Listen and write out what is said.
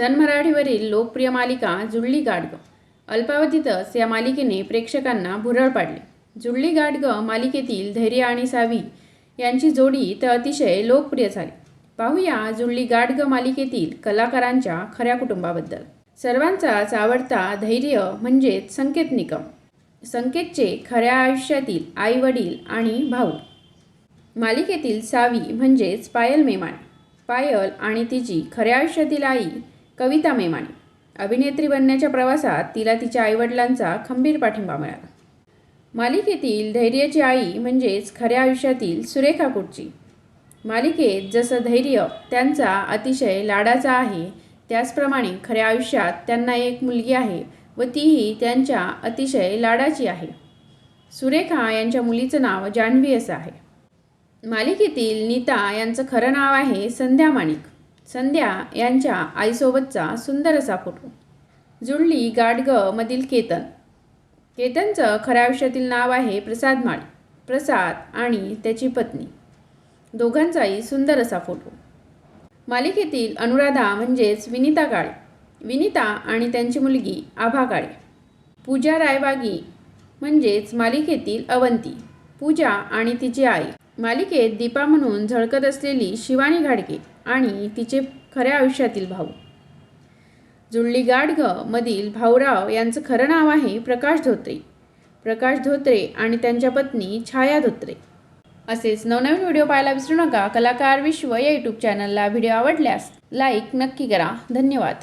सन मराठीवरील लोकप्रिय मालिका जुळली गाडगं. अल्पावधीतच या मालिकेने प्रेक्षकांना भुरळ पाडली. जुळली गाडगं मालिकेतील धैर्य आणि सावी यांची जोडी तर अतिशय लोकप्रिय झाली. पाहूया जुळली गाडगं मालिकेतील कलाकारांच्या खऱ्या कुटुंबाबद्दल. सर्वांचाच आवडता धैर्य म्हणजेच संकेत निकम. संकेतचे खऱ्या आयुष्यातील आई वडील आणि भाऊ. मालिकेतील सावी म्हणजेच पायल मेमाण पायल आणि तिची खऱ्या आयुष्यातील आई कविता मेमाणे अभिनेत्री बनण्याच्या प्रवासात तिला तिच्या आईवडिलांचा खंबीर पाठिंबा मिळाला. मालिकेतील धैर्याची आई म्हणजेच खऱ्या आयुष्यातील सुरेखा कुटची. मालिकेत जसं धैर्य त्यांचा अतिशय लाडाचा आहे त्याचप्रमाणे खऱ्या आयुष्यात त्यांना एक मुलगी आहे व तीही त्यांच्या अतिशय लाडाची आहे. सुरेखा यांच्या मुलीचं नाव जान्हवी असं आहे. मालिकेतील नीता यांचं खरं नाव आहे संध्या माणिक. संध्या यांच्या आईसोबतचा सुंदर असा फोटो. जुळली गाडगमधील केतन. केतनचं खऱ्या आयुष्यातील नाव आहे प्रसाद माळी. प्रसाद आणि त्याची पत्नी. दोघांचाही सुंदर असा फोटो. मालिकेतील अनुराधा म्हणजेच विनिता काळे. विनिता आणि त्यांची मुलगी आभा काळे. पूजा रायबागी म्हणजेच मालिकेतील अवंती. पूजा आणि तिची आई. मालिकेत दीपा म्हणून झळकत असलेली शिवानी घाडके आणि तिचे खऱ्या आयुष्यातील भाऊ. जुळली गाडगं मधील भाऊराव यांचं खरं नाव आहे प्रकाश धोत्रे. प्रकाश धोत्रे आणि त्यांच्या पत्नी छाया धोत्रे. असेच नवनवीन व्हिडिओ पाहायला विसरू नका. कलाकार विश्व या यूट्यूब चॅनलला व्हिडिओ आवडल्यास लाईक नक्की करा. धन्यवाद.